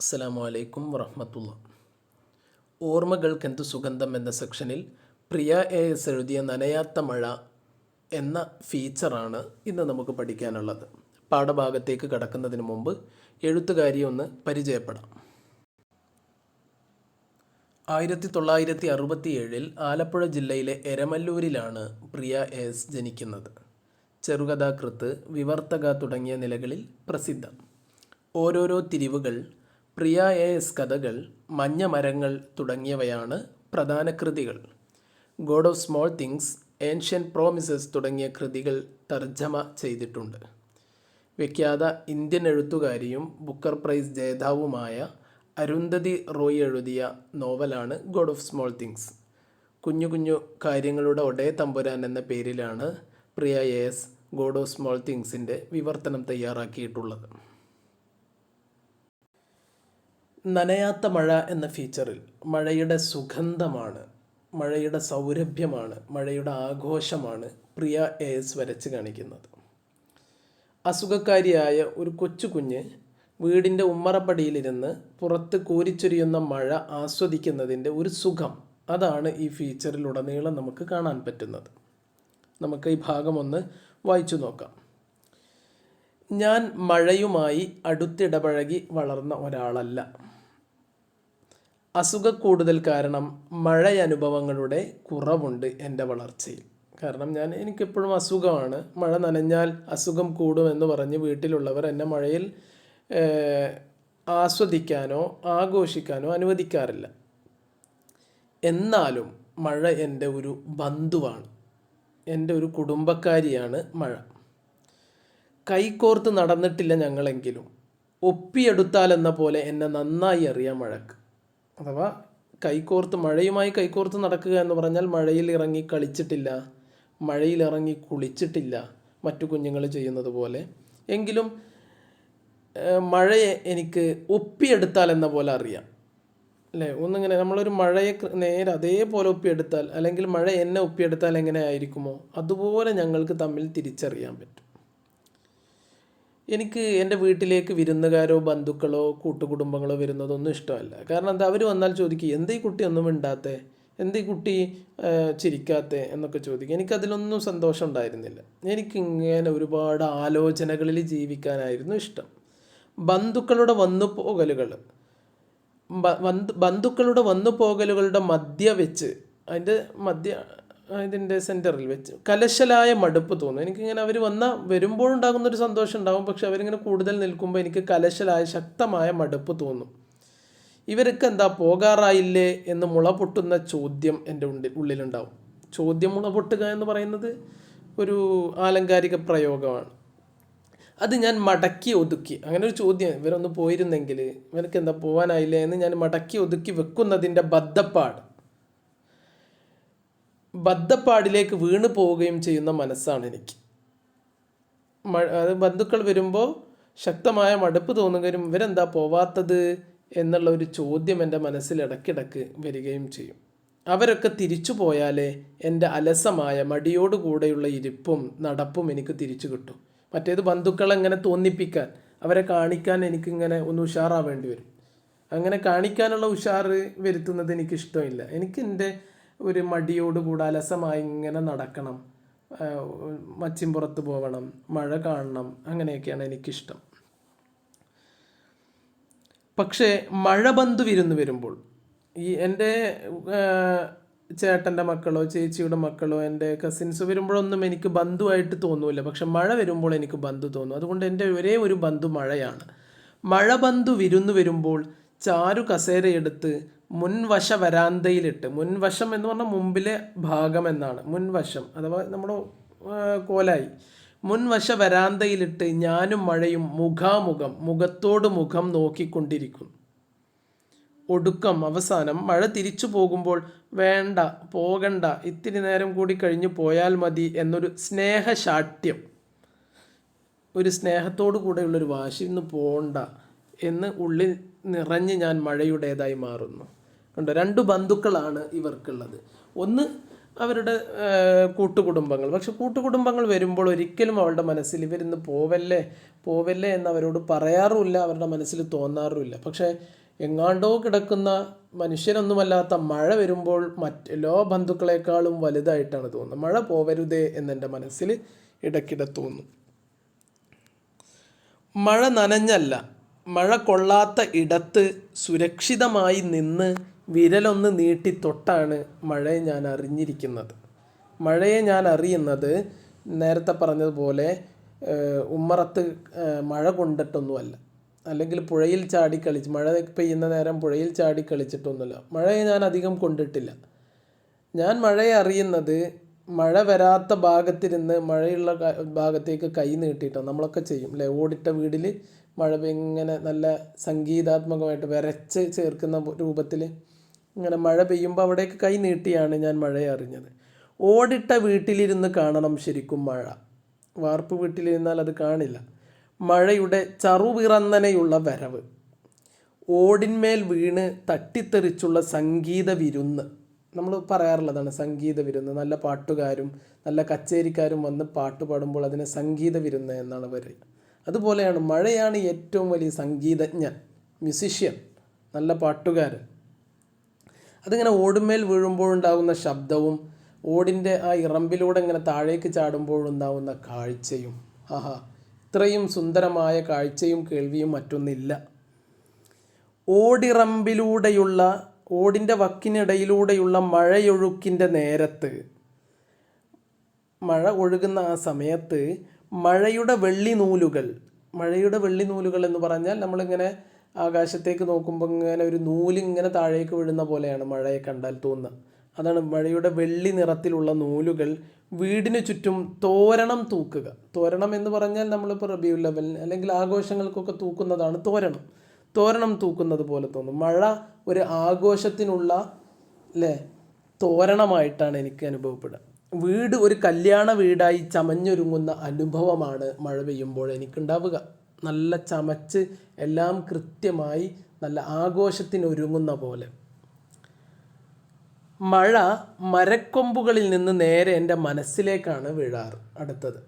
അസ്സലാമു അലൈക്കും വറഹമത്തുള്ള. ഓർമ്മകൾക്കെന്തു സുഗന്ധം എന്ന സെക്ഷനിൽ പ്രിയ എ എസ് എഴുതിയ നനയാത്ത മഴ എന്ന ഫീച്ചറാണ് ഇന്ന് നമുക്ക് പഠിക്കാനുള്ളത്. പാഠഭാഗത്തേക്ക് കടക്കുന്നതിന് മുമ്പ് എഴുത്തുകാരിയെ ഒന്ന് പരിചയപ്പെടാം. ആയിരത്തി തൊള്ളായിരത്തി അറുപത്തി ഏഴിൽ ആലപ്പുഴ ജില്ലയിലെ എരമല്ലൂരിലാണ് പ്രിയ എസ് ജനിക്കുന്നത്. ചെറുകഥാകൃത്ത് വിവർത്തക തുടങ്ങിയ നിലകളിൽ പ്രസിദ്ധം. ഓരോരോ തിരിവുകൾ പ്രിയ എ എസ് കഥകൾ മഞ്ഞ മരങ്ങൾ തുടങ്ങിയവയാണ് പ്രധാന കൃതികൾ. God of Small Things ancient promises തുടങ്ങിയ കൃതികൾ തർജമ ചെയ്തിട്ടുണ്ട്. വിഖ്യാത ഇന്ത്യൻ എഴുത്തുകാരിയും ബുക്കർ പ്രൈസ് ജേതാവുമായ അരുന്ധതി റോയ് എഴുതിയ നോവലാണ് ഗോഡ് ഓഫ് സ്മോൾ തിങ്സ് കുഞ്ഞു കുഞ്ഞു കാര്യങ്ങളുടെ ഒടേ തമ്പുരാൻ എന്ന പേരിലാണ് Priya A S God of small തിങ്സിന്റെ വിവർത്തനം തയ്യാറാക്കിയിട്ടുള്ളത്. നനയാത്ത മഴ എന്ന ഫീച്ചറിൽ മഴയുടെ സുഗന്ധമാണ് മഴയുടെ സൗരഭ്യമാണ് മഴയുടെ ആഘോഷമാണ് പ്രിയ എ എസ് വരച്ച് കാണിക്കുന്നത്. അസുഖക്കാരിയായ ഒരു കൊച്ചു കുഞ്ഞ് വീടിന്റെ ഉമ്മറപ്പടിയിലിരുന്ന് പുറത്ത് കോരിച്ചൊരിയുന്ന മഴ ആസ്വദിക്കുന്നതിന്റെ ഒരു സുഖം. അതാണ് ഈ ഫീച്ചറിലുടനീളം നമുക്ക് കാണാൻ പറ്റുന്നത്. നമുക്ക് ഈ ഭാഗം ഒന്ന് വായിച്ചു നോക്കാം. ഞാൻ മഴയുമായി അടുത്തിടപഴകി വളർന്ന ഒരാളല്ല. അസുഖക്കൂടുതൽ കാരണം മഴയനുഭവങ്ങളുടെ കുറവുണ്ട് എന്റെ വളർച്ചയിൽ. കാരണം ഞാൻ എനിക്കെപ്പോഴും അസുഖമാണ്. മഴ നനഞ്ഞാൽ അസുഖം കൂടുമെന്ന് പറഞ്ഞ് വീട്ടിലുള്ളവർ എന്നെ മഴയിൽ ആസ്വദിക്കാനോ ആഘോഷിക്കാനോ അനുവദിക്കാറില്ല. എന്നാലും മഴ എന്റെ ഒരു ബന്ധുവാണ്. എന്റെ ഒരു കുടുംബക്കാരിയാണ് മഴ. കൈകോർത്ത് നടന്നിട്ടില്ല ഞങ്ങളെങ്കിലും. ഒപ്പിയെടുത്താൽ എന്ന പോലെ എന്നെ നന്നായി അറിയാം മഴക്ക്. അഥവാ കൈകോർത്ത് മഴയുമായി കൈകോർത്ത് നടക്കുക എന്ന് പറഞ്ഞാൽ മഴയിൽ ഇറങ്ങി കളിച്ചിട്ടില്ല മഴയിൽ ഇറങ്ങി കുളിച്ചിട്ടില്ല മറ്റു കുഞ്ഞുങ്ങൾ ചെയ്യുന്നത് പോലെ. എങ്കിലും മഴയെ എനിക്ക് ഒപ്പിയെടുത്താൽ എന്ന പോലെ അറിയാം. അല്ലേ? ഒന്നിങ്ങനെ നമ്മളൊരു മഴയെ നേരെ അതേപോലെ ഒപ്പിയെടുത്താൽ അല്ലെങ്കിൽ മഴ എന്നെ ഒപ്പിയെടുത്താൽ എങ്ങനെ ആയിരിക്കുമോ? അതുപോലെ ഞങ്ങൾക്ക് തമ്മിൽ തിരിച്ചറിയാൻ പറ്റും. എനിക്ക് എന്റെ വീട്ടിലേക്ക് വിരുന്നുകാരോ ബന്ധുക്കളോ കൂട്ടുകുടുംബങ്ങളോ വരുന്നതൊന്നും ഇഷ്ടമല്ല. കാരണം എന്താ അവർ വന്നാൽ ചോദിക്കും എന്തേ ഈ കുട്ടി ഒന്നും മിണ്ടാത്തേ? എന്തേ ഈ കുട്ടി ചിരിക്കാത്തെ? എന്നൊക്കെ ചോദിക്കും. എനിക്കതിലൊന്നും സന്തോഷം ഉണ്ടായിരുന്നില്ല. എനിക്കിങ്ങനെ ഒരുപാട് ആലോചനകളിൽ ജീവിക്കാനായിരുന്നു ഇഷ്ടം. ബന്ധുക്കളുടെ വന്നു പോകലുകൾ ബന്ധു ബന്ധുക്കളുടെ വന്നു പോകലുകളുടെ മധ്യ വെച്ച് അതിന്റെ മധ്യ ഇതിന്റെ സെന്ററിൽ വെച്ച്. കലശലായ മടുപ്പ് തോന്നും എനിക്കിങ്ങനെ അവർ വന്ന വരുമ്പോഴുണ്ടാകുന്ന ഒരു സന്തോഷം ഉണ്ടാകും പക്ഷെ അവരിങ്ങനെ കൂടുതൽ നിൽക്കുമ്പോൾ എനിക്ക് കലശലായ ശക്തമായ മടുപ്പ് തോന്നും. ഇവർക്ക് എന്താ പോകാറായില്ലേ എന്ന് മുള പൊട്ടുന്ന ചോദ്യം എന്റെ ഉള്ളിൽ ഉള്ളിലുണ്ടാവും. ചോദ്യം മുള പൊട്ടുക എന്ന് പറയുന്നത് ഒരു ആലങ്കാരിക പ്രയോഗമാണ്. അത് ഞാൻ മടക്കി ഒതുക്കി. അങ്ങനെ ഒരു ചോദ്യം. ഇവരൊന്ന് പോയിരുന്നെങ്കിൽ ഇവർക്ക് എന്താ പോകാനായില്ലേ എന്ന് ഞാൻ മടക്കി ഒതുക്കി വെക്കുന്നതിന്റെ ബദ്ധപ്പാട്. ബദ്ധപ്പാടിലേക്ക് വീണു പോവുകയും ചെയ്യുന്ന മനസ്സാണ് എനിക്ക്. അത് ബന്ധുക്കൾ വരുമ്പോൾ ശക്തമായ മടുപ്പ് തോന്നുകയും ഇവരെന്താ പോവാത്തത് എന്നുള്ള ഒരു ചോദ്യം എന്റെ മനസ്സിൽ ഇടയ്ക്കിടയ്ക്ക് വരികയും ചെയ്യും. അവരൊക്കെ തിരിച്ചു പോയാലേ എന്റെ അലസമായ മടിയോടുകൂടെയുള്ള ഇരിപ്പും നടപ്പും എനിക്ക് തിരിച്ചു കിട്ടും. മറ്റേത് ബന്ധുക്കളെ എങ്ങനെ തോന്നിപ്പിക്കാൻ അവരെ കാണിക്കാൻ എനിക്കിങ്ങനെ ഒന്ന് ഉഷാറാവേണ്ടി വരും. അങ്ങനെ കാണിക്കാനുള്ള ഉഷാറ് വരുത്തുന്നത് എനിക്കിഷ്ടമില്ല. എനിക്ക് എന്റെ ഒരു മടിയോടുകൂടെ അലസമായി ഇങ്ങനെ നടക്കണം. മച്ചിൻപുറത്ത് പോകണം മഴ കാണണം അങ്ങനെയൊക്കെയാണ് എനിക്കിഷ്ടം. പക്ഷേ മഴ ബന്ധു വിരുന്ന് വരുമ്പോൾ ഈ എന്റെ ചേട്ടന്റെ മക്കളോ ചേച്ചിയുടെ മക്കളോ എന്റെ കസിൻസ് വരുമ്പോഴൊന്നും എനിക്ക് ബന്ധുവായിട്ട് തോന്നൂല പക്ഷെ മഴ വരുമ്പോൾ എനിക്ക് ബന്ധു തോന്നും. അതുകൊണ്ട് എന്റെ ഒരേ ഒരു ബന്ധു മഴയാണ്. മഴ ബന്ധു വിരുന്ന് വരുമ്പോൾ ചാരു കസേരയെടുത്ത് മുൻവശ വരാന്തയിലിട്ട് മുൻവശം എന്ന് പറഞ്ഞാൽ മുമ്പിലെ ഭാഗം എന്നാണ്. മുൻവശം അഥവാ നമ്മുടെ കോലായി. മുൻവശ വരാന്തയിലിട്ട് ഞാനും മഴയും മുഖാമുഖം മുഖത്തോട് മുഖം നോക്കിക്കൊണ്ടിരിക്കും ഒടുക്കം അവസാനം മഴ തിരിച്ചു പോകുമ്പോൾ വേണ്ട പോകണ്ട ഇത്തിരി നേരം കൂടി കഴിഞ്ഞു പോയാൽ മതി എന്നൊരു സ്നേഹശാഠ്യം. ഒരു സ്നേഹത്തോടു കൂടെയുള്ളൊരു വാശി ഇന്ന് പോണ്ട എന്ന് ഉള്ളിൽ നിറഞ്ഞ് ഞാൻ മഴയുടേതായി മാറുന്നു. കണ്ടോ രണ്ട് ബന്ധുക്കളാണ് ഇവർക്കുള്ളത്. ഒന്ന് അവരുടെ കൂട്ടുകുടുംബങ്ങൾ. പക്ഷെ കൂട്ടുകുടുംബങ്ങൾ വരുമ്പോൾ ഒരിക്കലും അവളുടെ മനസ്സിൽ ഇവരിന്ന് പോവല്ലേ പോവല്ലേ എന്ന് അവരോട് പറയാറുമില്ല അവരുടെ മനസ്സിൽ തോന്നാറുമില്ല. പക്ഷേ എങ്ങാണ്ടോ കിടക്കുന്ന മനുഷ്യനൊന്നുമല്ലാത്ത മഴ വരുമ്പോൾ മറ്റെല്ലോ ബന്ധുക്കളെക്കാളും വലുതായിട്ടാണ് തോന്നുന്നത്. മഴ പോവരുതേ എന്നെന്റെ മനസ്സിൽ ഇടയ്ക്കിടെ തോന്നും. മഴ നനഞ്ഞല്ല മഴ കൊള്ളാത്ത ഇടത്ത് സുരക്ഷിതമായി നിന്ന് വിരലൊന്ന് നീട്ടി തൊട്ടാണ് മഴയെ ഞാൻ അറിഞ്ഞിരിക്കുന്നത്. മഴയെ ഞാൻ അറിയുന്നത് നേരത്തെ പറഞ്ഞതുപോലെ ഉമ്മറത്ത് മഴ കൊണ്ടിട്ടൊന്നുമല്ല. അല്ലെങ്കിൽ പുഴയിൽ ചാടി കളിച്ച് മഴ പെയ്യുന്ന നേരം പുഴയിൽ ചാടി കളിച്ചിട്ടൊന്നുമില്ല. മഴയെ ഞാൻ അധികം കൊണ്ടിട്ടില്ല. ഞാൻ മഴയെ അറിയുന്നത് മഴ വരാത്ത ഭാഗത്തിരുന്ന് മഴയുള്ള ഭാഗത്തേക്ക് കൈ നീട്ടിയിട്ടോ നമ്മളൊക്കെ ചെയ്യും. അല്ലേ ഓടിട്ട വീടിൽ മഴ ഇങ്ങനെ നല്ല സംഗീതാത്മകമായിട്ട് വരച്ച് ചേർക്കുന്ന രൂപത്തിൽ ഇങ്ങനെ മഴ പെയ്യുമ്പോൾ അവിടേക്ക് കൈ നീട്ടിയാണ് ഞാൻ മഴയെ അറിഞ്ഞത്. ഓടിട്ട വീട്ടിലിരുന്ന് കാണണം ശരിക്കും മഴ. വാർപ്പ് വീട്ടിലിരുന്നാൽ അത് കാണില്ല. മഴയുടെ ചറുവിറന്നനയുള്ള വരവ്. ഓടിന്മേൽ വീണ് തട്ടിത്തെറിച്ചുള്ള സംഗീത വിരുന്ന്. നമ്മൾ പറയാറുള്ളതാണ് സംഗീത വിരുന്ന്. നല്ല പാട്ടുകാരും നല്ല കച്ചേരിക്കാരും വന്ന് പാട്ട് പാടുമ്പോൾ അതിനെ സംഗീത വിരുന്ന് എന്നാണ് പറയുക അതുപോലെയാണ് മഴയാണ് ഏറ്റവും വലിയ സംഗീതജ്ഞൻ മ്യൂസിഷ്യൻ നല്ല പാട്ടുകാരൻ. അതിങ്ങനെ ഓടുമേൽ വീഴുമ്പോഴുണ്ടാകുന്ന ശബ്ദവും ഓടിന്റെ ആ ഇറമ്പിലൂടെ ഇങ്ങനെ താഴേക്ക് ചാടുമ്പോഴുണ്ടാകുന്ന കാഴ്ചയും ആഹാ ഇത്രയും സുന്ദരമായ കാഴ്ചയും കേൾവിയും മറ്റൊന്നില്ല. ഓടിറമ്പിലൂടെയുള്ള ഓടിന്റെ വക്കിനിടയിലൂടെയുള്ള മഴയൊഴുക്കിന്റെ നേരത്ത് മഴ ഒഴുകുന്ന ആ സമയത്ത് മഴയുടെ വെള്ളി നൂലുകൾ മഴയുടെ വെള്ളി നൂലുകൾ എന്ന് പറഞ്ഞാൽ നമ്മളിങ്ങനെ ആകാശത്തേക്ക് നോക്കുമ്പോൾ ഇങ്ങനെ ഒരു നൂലിങ്ങനെ താഴേക്ക് വീഴുന്ന പോലെയാണ് മഴയെ കണ്ടാൽ തോന്നുന്നത്. അതാണ് മഴയുടെ വെള്ളി നിറത്തിലുള്ള നൂലുകൾ വീടിന് ചുറ്റും തോരണം തൂക്കുക. തോരണം എന്ന് പറഞ്ഞാൽ നമ്മളിപ്പോൾ റബിയുൽ ലെവൽ അല്ലെങ്കിൽ ആഘോഷങ്ങൾക്കൊക്കെ തൂക്കുന്നതാണ് തോരണം. തോരണം തൂക്കുന്നത് പോലെ തോന്നും. മഴ ഒരു ആഘോഷത്തിനുള്ള അല്ലേ തോരണമായിട്ടാണ് എനിക്ക് അനുഭവപ്പെടുക. വീട് ഒരു കല്യാണ വീടായി ചമഞ്ഞൊരുങ്ങുന്ന അനുഭവമാണ് മഴ പെയ്യുമ്പോൾ എനിക്കുണ്ടാവുക. നല്ല ചമച്ച് എല്ലാം കൃത്യമായി നല്ല ആഘോഷത്തിനൊരുങ്ങുന്ന പോലെ. മഴ മരക്കൊമ്പുകളിൽ നിന്ന് നേരെ എന്റെ മനസ്സിലേക്കാണ് വീഴാറ് അടുത്തത്.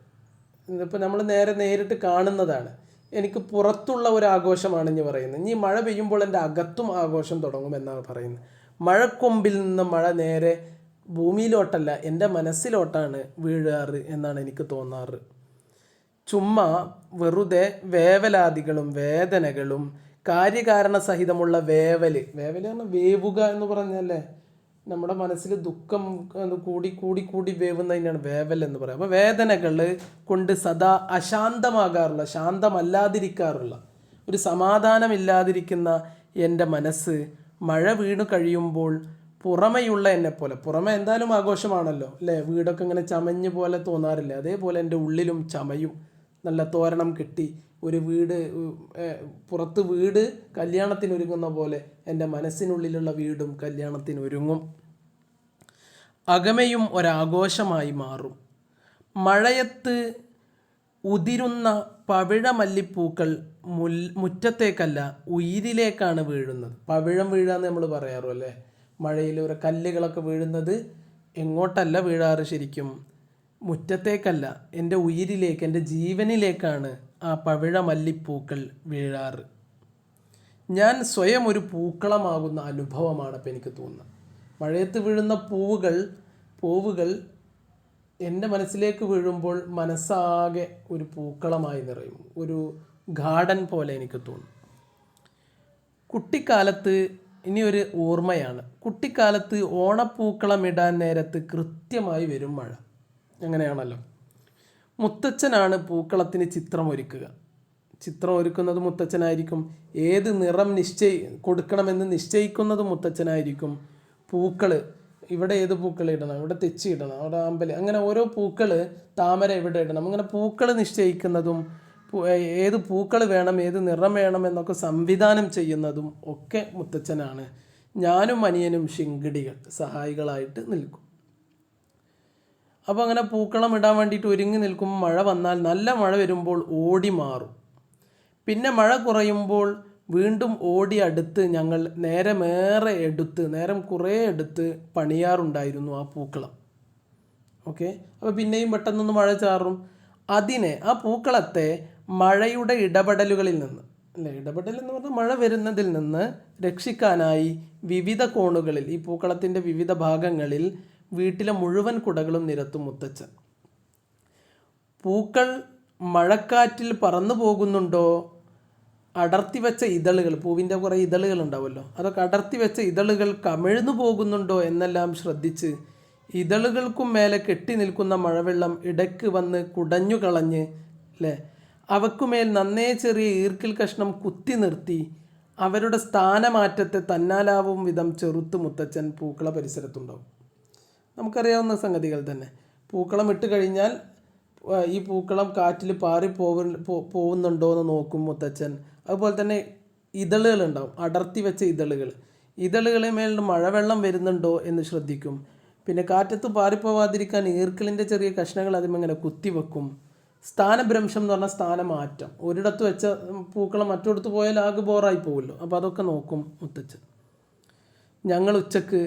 ഇതിപ്പോൾ നമ്മൾ നേരെ നേരിട്ട് കാണുന്നതാണ്. എനിക്ക് പുറത്തുള്ള ഒരു ആഘോഷമാണ് ഇനി പറയുന്നത്. ഇനി മഴ പെയ്യുമ്പോൾ എന്റെ അകത്തും ആഘോഷം തുടങ്ങുമെന്നാണ് പറയുന്നത്. മഴക്കൊമ്പിൽ നിന്ന് മഴ നേരെ ഭൂമിയിലോട്ടല്ല എന്റെ മനസ്സിലോട്ടാണ് വീഴാറ് എന്നാണ് എനിക്ക് തോന്നാറ്. ചുമ്മാ വെറുതെ വേവലാദികളും വേദനകളും കാര്യകാരണ സഹിതമുള്ള വേവൽ വേവൽ പറഞ്ഞാൽ വേവുക എന്ന് പറഞ്ഞല്ലേ? നമ്മുടെ മനസ്സിൽ ദുഃഖം കൂടി കൂടി കൂടി വേവുന്നതിനാണ് വേവൽ എന്ന് പറയുക. അപ്പോൾ വേദനകൾ കൊണ്ട് സദാ അശാന്തമാകാറുള്ള ശാന്തമല്ലാതിരിക്കാറുള്ള ഒരു സമാധാനമില്ലാതിരിക്കുന്ന എന്റെ മനസ്സ് മഴ വീണു കഴിയുമ്പോൾ പുറമെയുള്ള എന്നെ പോലെ പുറമെ എന്തായാലും ആഘോഷമാണല്ലോ അല്ലേ? വീടൊക്കെ ഇങ്ങനെ ചമഞ്ഞ് പോലെ തോന്നാറില്ല? അതേപോലെ എന്റെ ഉള്ളിലും ചമയും. നല്ല തോരണം കെട്ടി ഒരു വീട് പുറത്ത് വീട് കല്യാണത്തിനൊരുങ്ങുന്ന പോലെ എന്റെ മനസ്സിനുള്ളിലുള്ള വീടും കല്യാണത്തിനൊരുങ്ങും. അകമയും ഒരാഘോഷമായി മാറും. മഴയത്ത് ഉതിരുന്ന പവിഴമല്ലിപ്പൂക്കൾ മുൽ മുറ്റത്തേക്കല്ല ഉയിരിലേക്കാണ് വീഴുന്നത്. പവിഴം വീഴാന്ന് നമ്മൾ പറയാറുമല്ലേ മഴയിൽ ഒരു കല്ലുകളൊക്കെ വീഴുന്നത് എങ്ങോട്ടല്ല വീഴാറ് ശരിക്കും? മുറ്റത്തേക്കല്ല എന്റെ ഉയിരിലേക്ക് എന്റെ ജീവനിലേക്കാണ് ആ പവിഴ മല്ലിപ്പൂക്കൾ വീഴാറ്. ഞാൻ സ്വയം ഒരു പൂക്കളമാകുന്ന അനുഭവമാണ് അപ്പം എനിക്ക് തോന്നുന്നത്. മഴയത്ത് വീഴുന്ന പൂവുകൾ പൂവുകൾ എന്റെ മനസ്സിലേക്ക് വീഴുമ്പോൾ മനസ്സാകെ ഒരു പൂക്കളമായി നിറയും. ഒരു ഗാർഡൻ പോലെ എനിക്ക് തോന്നും. കുട്ടിക്കാലത്ത് ഇനി ഒരു ഓർമ്മയാണ്. കുട്ടിക്കാലത്ത് ഓണപ്പൂക്കളം ഇടാൻ നേരത്ത് കൃത്യമായി വരും മഴ. അങ്ങനെയാണല്ലോ മുത്തച്ഛനാണ് പൂക്കളത്തിന് ചിത്രം ഒരുക്കുക. ചിത്രം ഒരുക്കുന്നത് മുത്തച്ഛനായിരിക്കും. ഏത് നിറം നിശ്ചയി കൊടുക്കണമെന്ന് നിശ്ചയിക്കുന്നത് മുത്തച്ഛനായിരിക്കും. പൂക്കൾ ഇവിടെ ഏത് പൂക്കൾ ഇടണം? ഇവിടെ തെച്ചി ഇടണം അവിടെ അമ്പലം അങ്ങനെ ഓരോ പൂക്കൾ താമര ഇവിടെ ഇടണം. അങ്ങനെ പൂക്കൾ നിശ്ചയിക്കുന്നതും ഏത് പൂക്കൾ വേണം ഏത് നിറം വേണം എന്നൊക്കെ സംവിധാനം ചെയ്യുന്നതും ഒക്കെ മുത്തച്ഛനാണ്. ഞാനും അനിയനും ശിങ്കിടികൾ സഹായികളായിട്ട് നിൽക്കും. അപ്പോൾ അങ്ങനെ പൂക്കളം ഇടാൻ വേണ്ടിയിട്ട് ഒരുങ്ങി നിൽക്കും മഴ വന്നാൽ നല്ല മഴ വരുമ്പോൾ ഓടി മാറും. പിന്നെ മഴ കുറയുമ്പോൾ വീണ്ടും ഓടി അടുത്ത് ഞങ്ങൾ നേരമേറെ എടുത്ത് നേരം കുറേ എടുത്ത് പണിയാറുണ്ടായിരുന്നു ആ പൂക്കളം. ഓക്കെ? അപ്പോൾ പിന്നെയും പെട്ടെന്നൊന്ന് മഴ ചാറും. അതിനെ ആ പൂക്കളത്തെ മഴയുടെ ഇടപെടലുകളിൽ നിന്ന് അല്ലേ? ഇടപെടൽ എന്ന് പറഞ്ഞാൽ മഴ വരുന്നതിൽ നിന്ന് രക്ഷിക്കാനായി വിവിധ കോണുകളിൽ ഈ പൂക്കളത്തിന്റെ വിവിധ ഭാഗങ്ങളിൽ വീട്ടിലെ മുഴുവൻ കുടകളും നിരത്തു മുത്തച്ഛൻ. പൂക്കൾ മഴക്കാറ്റിൽ പറന്നു പോകുന്നുണ്ടോ? അടർത്തി വെച്ച ഇതളുകൾ പൂവിന്റെ കുറേ ഇതളുകൾ ഉണ്ടാവുമല്ലോ അതൊക്കെ അടർത്തി വെച്ച ഇതളുകൾ കമിഴ്ന്നു പോകുന്നുണ്ടോ എന്നെല്ലാം ശ്രദ്ധിച്ച് ഇതളുകൾക്കും മേലെ കെട്ടി നിൽക്കുന്ന മഴവെള്ളം ഇടയ്ക്ക് വന്ന് കുടഞ്ഞു കളഞ്ഞ് അല്ലേ അവക്കുമേൽ നന്നേ ചെറിയ ഈർക്കിൽ കഷ്ണം കുത്തി നിർത്തി അവരുടെ സ്ഥാനമാറ്റത്തെ തന്നാലാവും വിധം ചെറുത്ത് മുത്തച്ഛൻ പൂക്കള പരിസരത്തുണ്ടാവും. നമുക്കറിയാവുന്ന സംഗതികൾ തന്നെ. പൂക്കളം ഇട്ട് കഴിഞ്ഞാൽ ഈ പൂക്കളം കാറ്റിൽ പാറി പോവ പോകുന്നുണ്ടോ എന്ന് നോക്കും മുത്തച്ഛൻ. അതുപോലെ തന്നെ ഇതളുകൾ ഉണ്ടാവും. അടർത്തി വെച്ച ഇതളുകൾ. ഇതളുകളെ മേൽ മഴവെള്ളം വരുന്നുണ്ടോ എന്ന് ശ്രദ്ധിക്കും. പിന്നെ കാറ്റത്ത് പാറിപ്പോവാതിരിക്കാൻ ഈർക്കിളിന്റെ ചെറിയ കഷ്ണങ്ങൾ അതിമിങ്ങനെ കുത്തിവെക്കും സ്ഥാനഭ്രംശം എന്ന് പറഞ്ഞാൽ സ്ഥാനമാറ്റം. ഒരിടത്ത് വെച്ച പൂക്കളം മറ്റൊരിടത്ത് പോയാൽ ആകെ ബോറായി പോകുമല്ലോ അപ്പോൾ അതൊക്കെ നോക്കും മുത്തച്ഛൻ. ഞങ്ങൾ ഉച്ചയ്ക്ക്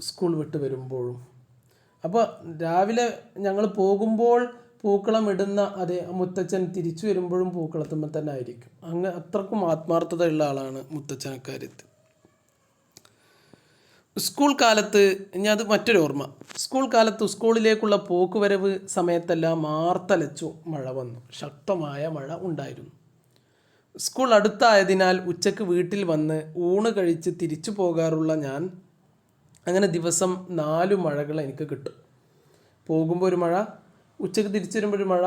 സ്കൂൾ വിട്ട് വരുമ്പോഴും അപ്പോൾ രാവിലെ ഞങ്ങൾ പോകുമ്പോൾ പൂക്കളം ഇടുന്ന അതേ മുത്തച്ഛൻ തിരിച്ചു വരുമ്പോഴും പൂക്കളത്തുമ്പോൾ തന്നെ ആയിരിക്കും. അങ്ങ് അത്രക്കും ആത്മാർത്ഥതയുള്ള ആളാണ് മുത്തച്ഛൻ അക്കാര്യത്തിൽ. സ്കൂൾ കാലത്ത് ഇനി അത് മറ്റൊരു ഓർമ്മ സ്കൂൾ കാലത്ത് സ്കൂളിലേക്കുള്ള പോക്കുവരവ് സമയത്തെല്ലാം മാർത്തലച്ചു മഴ വന്നു. ശക്തമായ മഴ ഉണ്ടായിരുന്നു. സ്കൂൾ അടുത്തായതിനാൽ ഉച്ചയ്ക്ക് വീട്ടിൽ വന്ന് ഊണ് കഴിച്ച് തിരിച്ചു പോകാറുള്ള ഞാൻ അങ്ങനെ ദിവസം നാലു മഴകൾ എനിക്ക് കിട്ടും. പോകുമ്പോൾ ഒരു മഴ ഉച്ചയ്ക്ക് തിരിച്ചു വരുമ്പോൾ ഒരു മഴ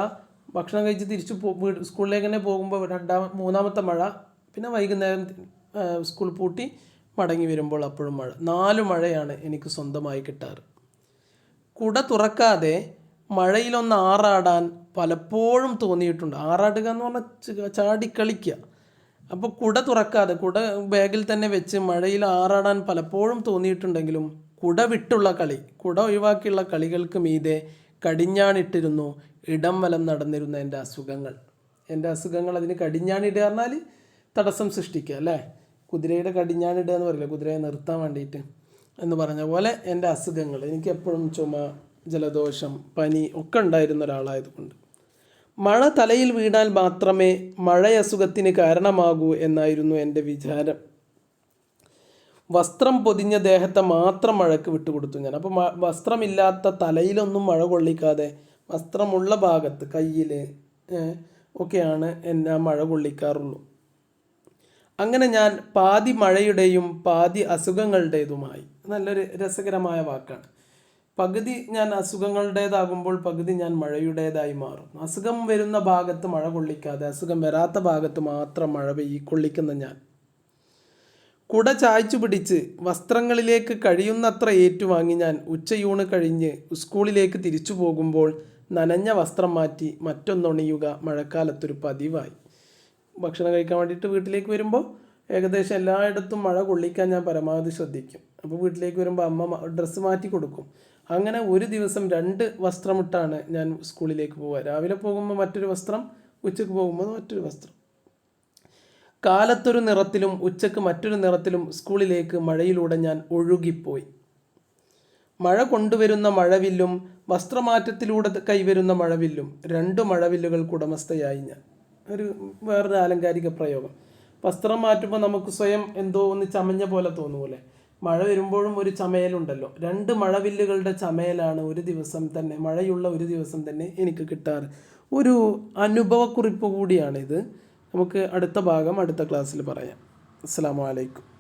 ഭക്ഷണം കഴിച്ച് തിരിച്ചു സ്കൂളിലേക്ക് തന്നെ പോകുമ്പോൾ രണ്ടാമ മൂന്നാമത്തെ മഴ പിന്നെ വൈകുന്നേരം സ്കൂൾ പൂട്ടി മടങ്ങി വരുമ്പോൾ അപ്പോഴും മഴ. നാല് മഴയാണ് എനിക്ക് സ്വന്തമായി കിട്ടാറ്. കുട തുറക്കാതെ മഴയിലൊന്ന് ആറാടാൻ പലപ്പോഴും തോന്നിയിട്ടുണ്ട്. ആറാടുക എന്ന് പറഞ്ഞാൽ ചാടി ചാടിക്കളിക്കുക അപ്പോൾ കുട തുറക്കാതെ കുട ബാഗിൽ തന്നെ വെച്ച് മഴയിൽ ആറാടാൻ പലപ്പോഴും തോന്നിയിട്ടുണ്ടെങ്കിലും കുട വിട്ടുള്ള കളി കുട ഒഴിവാക്കിയുള്ള കളികൾക്ക് മീതെ കടിഞ്ഞാണിട്ടിരുന്നു ഇടം വലം നടന്നിരുന്ന എന്റെ അസുഖങ്ങൾ. എന്റെ അസുഖങ്ങൾ അതിന് കടിഞ്ഞാണിടുക പറഞ്ഞാൽ തടസ്സം സൃഷ്ടിക്കുക അല്ലേ? കുതിരയുടെ കടിഞ്ഞാണിടുക എന്ന് പറയില്ല? കുതിരയെ നിർത്താൻ വേണ്ടിയിട്ട് എന്ന് പറഞ്ഞ പോലെ എന്റെ അസുഖങ്ങൾ. എനിക്ക് എപ്പോഴും ചുമ ജലദോഷം പനി ഒക്കെ ഉണ്ടായിരുന്ന ഒരാളായതുകൊണ്ട്. മഴ തലയിൽ വീണാൽ മാത്രമേ മഴയസുഖത്തിന് കാരണമാകൂ എന്നായിരുന്നു എന്റെ വിചാരം. വസ്ത്രം പൊതിഞ്ഞ ദേഹത്തെ മാത്രം മഴയ്ക്ക് വിട്ടുകൊടുത്തു ഞാൻ. അപ്പോൾ വസ്ത്രമില്ലാത്ത തലയിലൊന്നും മഴ കൊള്ളിക്കാതെ വസ്ത്രമുള്ള ഭാഗത്ത് കയ്യിൽ ഒക്കെയാണ് എന്നാ മഴ കൊള്ളിക്കാറുള്ളൂ. അങ്ങനെ ഞാൻ പാതി മഴയുടെയും പാതി അസുഖങ്ങളുടേതുമായി. നല്ലൊരു രസകരമായ വാക്കാണ്. പകുതി ഞാൻ അസുഖങ്ങളുടേതാകുമ്പോൾ പകുതി ഞാൻ മഴയുടേതായി മാറും. അസുഖം വരുന്ന ഭാഗത്ത് മഴ കൊള്ളിക്കാതെ അസുഖം വരാത്ത ഭാഗത്ത് മാത്രം മഴ പെയ്യി കൊള്ളിക്കുന്ന ഞാൻ. കുട ചായ്ച്ചു പിടിച്ച് വസ്ത്രങ്ങളിലേക്ക് കഴിയുന്നത്ര ഏറ്റുവാങ്ങി ഞാൻ ഉച്ചയൂണ് കഴിഞ്ഞ് സ്കൂളിലേക്ക് തിരിച്ചു പോകുമ്പോൾ നനഞ്ഞ വസ്ത്രം മാറ്റി മറ്റൊന്നൊണിയുക മഴക്കാലത്തൊരു പതിവായി. ഭക്ഷണം കഴിക്കാൻ വേണ്ടിയിട്ട് വീട്ടിലേക്ക് വരുമ്പോൾ ഏകദേശം എല്ലായിടത്തും മഴ കൊള്ളിക്കാൻ ഞാൻ പരമാവധി ശ്രദ്ധിക്കും. അപ്പോൾ വീട്ടിലേക്ക് വരുമ്പോൾ അമ്മ ഡ്രസ്സ് മാറ്റി കൊടുക്കും. അങ്ങനെ ഒരു ദിവസം രണ്ട് വസ്ത്രമിട്ടാണ് ഞാൻ സ്കൂളിലേക്ക് പോവുക. രാവിലെ പോകുമ്പോൾ മറ്റൊരു വസ്ത്രം ഉച്ചയ്ക്ക് പോകുമ്പോൾ മറ്റൊരു വസ്ത്രം. കാലത്തൊരു നിറത്തിലും ഉച്ചയ്ക്ക് മറ്റൊരു നിറത്തിലും സ്കൂളിലേക്ക് മഴയിലൂടെ ഞാൻ ഒഴുകിപ്പോയി. മഴ കൊണ്ടുവരുന്ന മഴവില്ലും വസ്ത്രമാറ്റത്തിലൂടെ കൈവരുന്ന മഴവില്ലും രണ്ട് മഴവില്ലുകൾക്ക് ഉടമസ്ഥയായി ഞാൻ. ഒരു വേറൊരു ആലങ്കാരിക പ്രയോഗം. വസ്ത്രം മാറ്റുമ്പോൾ നമുക്ക് സ്വയം എന്തോ ഒന്ന് ചമഞ്ഞ പോലെ തോന്നുപോലെ മഴ വരുമ്പോഴും ഒരു ചമയലുണ്ടല്ലോ. രണ്ട് മഴവില്ലുകളുടെ ചമയലാണ് ഒരു ദിവസം തന്നെ മഴയുള്ള ഒരു ദിവസം തന്നെ എനിക്ക് കിട്ടാറ്. ഒരു അനുഭവക്കുറിപ്പ് കൂടിയാണിത്. നമുക്ക് അടുത്ത ഭാഗം അടുത്ത ക്ലാസ്സിൽ പറയാം. അസ്സാം വലൈക്കും